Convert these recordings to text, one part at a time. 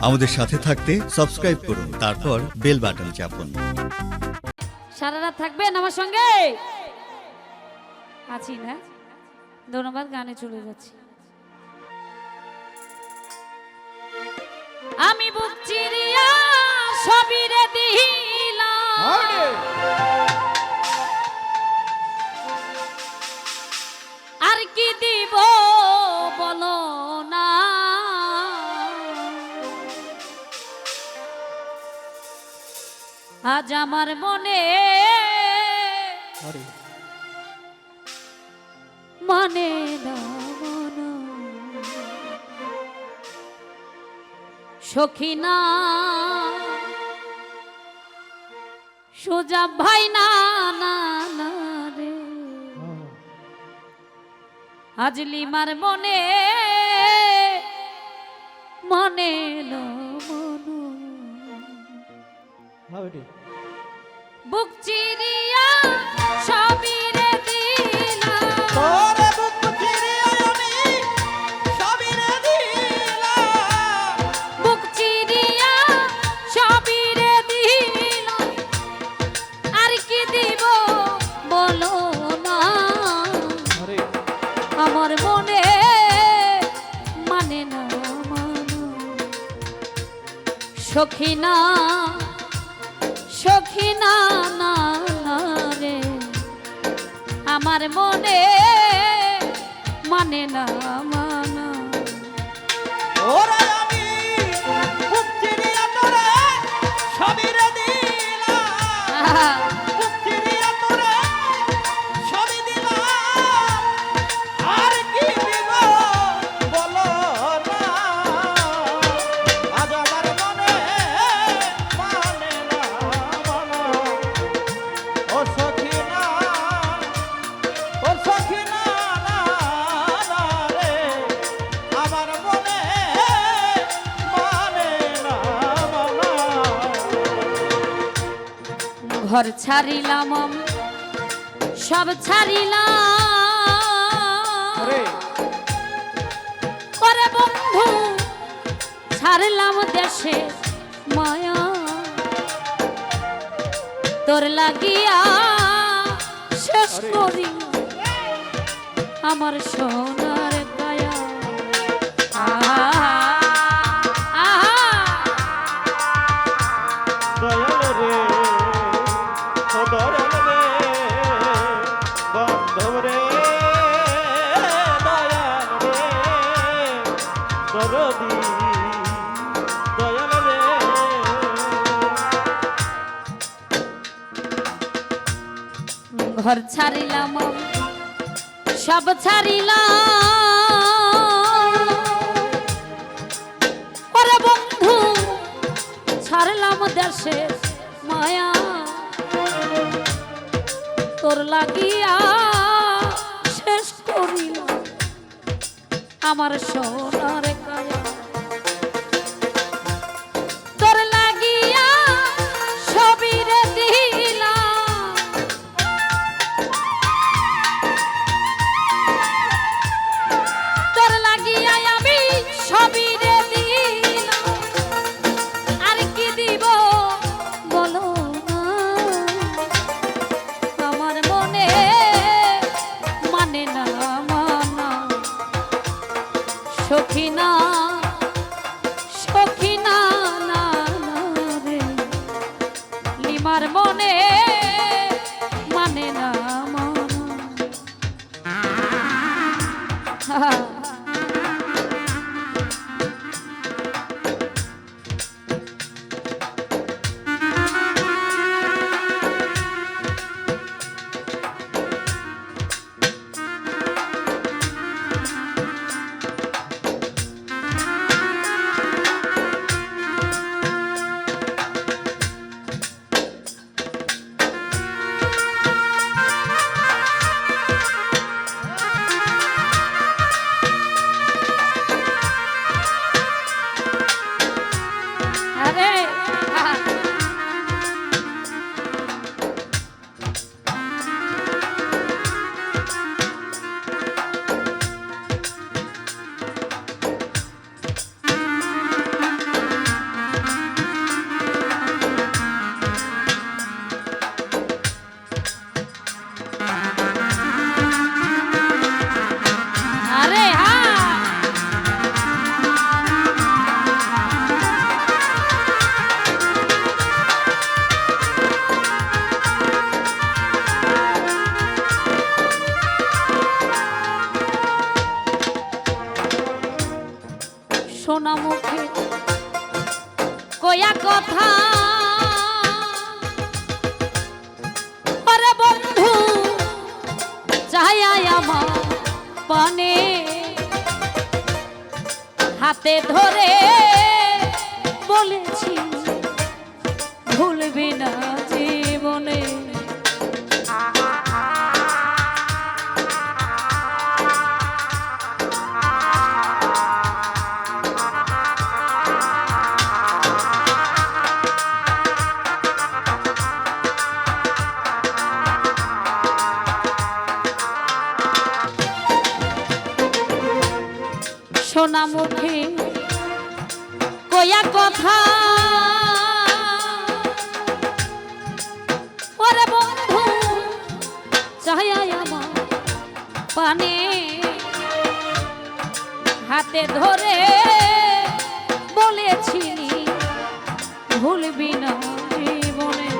আমাদের সাথে থাকতে সাবস্ক্রাইব করুন তারপর বেল বাটন চাপুন। সারা রাত থাকবেন আমার সঙ্গে? আছি না। ধন্যবাদ গানে চলে যাচ্ছি। আমি বুক রিয়া সবিরে দিলাম। আজ আমার মনে মানে না সোজা ভাই না না রে। আজ লিমার মনে মনে মন। বুক চিরিয়া সবিরে দিলাম তোরে বুক চিরিয়া আমি সবিরে দিলাম বুক চিরিয়া সবিরে দিলাম আর কি দিব বলো না। আমার মনে মানে না মানো সখিনা আমার মনে মানে না মানা ওরা আমি সবিরে দিলাম। ঘর ছাড়িলাম সব ছাড়িলাম। করে বন্ধু ছাড়লাম দেশে মায়া। তোর লাগিয়া শেষ করি আমার সোনার ঘর ছাড়িলাম, সব ছাড়িলাম। ওরে বন্ধু, ছাড়লাম দেশে মায়া। তোর লাগিয়া শেষ করিল আমার সোনার লিমার কথা। বন্ধু চাহিয়া আমার পানে। হাতে ধরে বলেছি ভুলবি না জীবনে। শোনা মুখে কয়া কথা। ওরে বন্ধু চাহিয়া আমার পানে। হাতে ধরে বলেছি ভুলবি না জীবনে।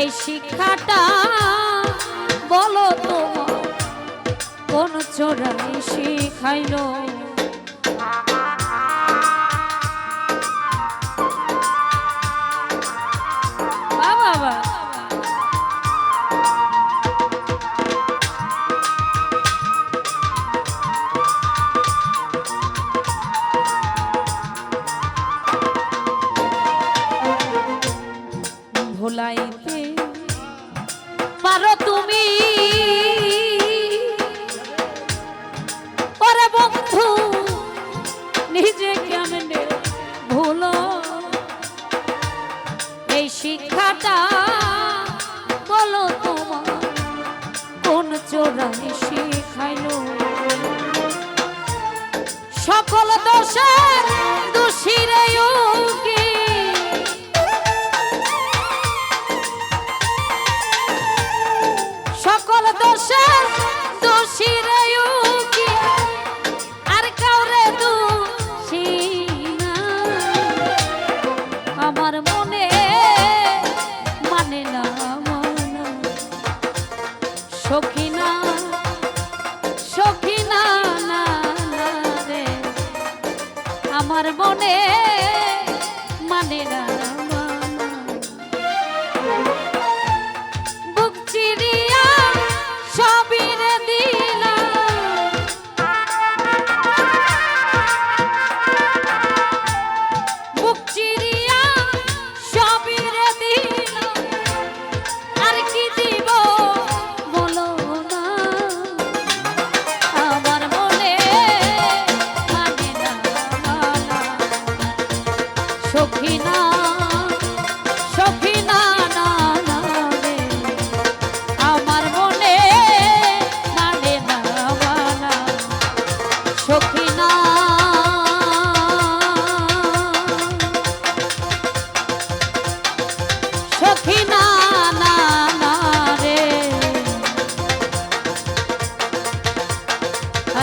এই শিক্ষাটা বলো তোমার কোন চোরাই শিখাইলো? He's ya benim. मने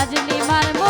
আজ নিমার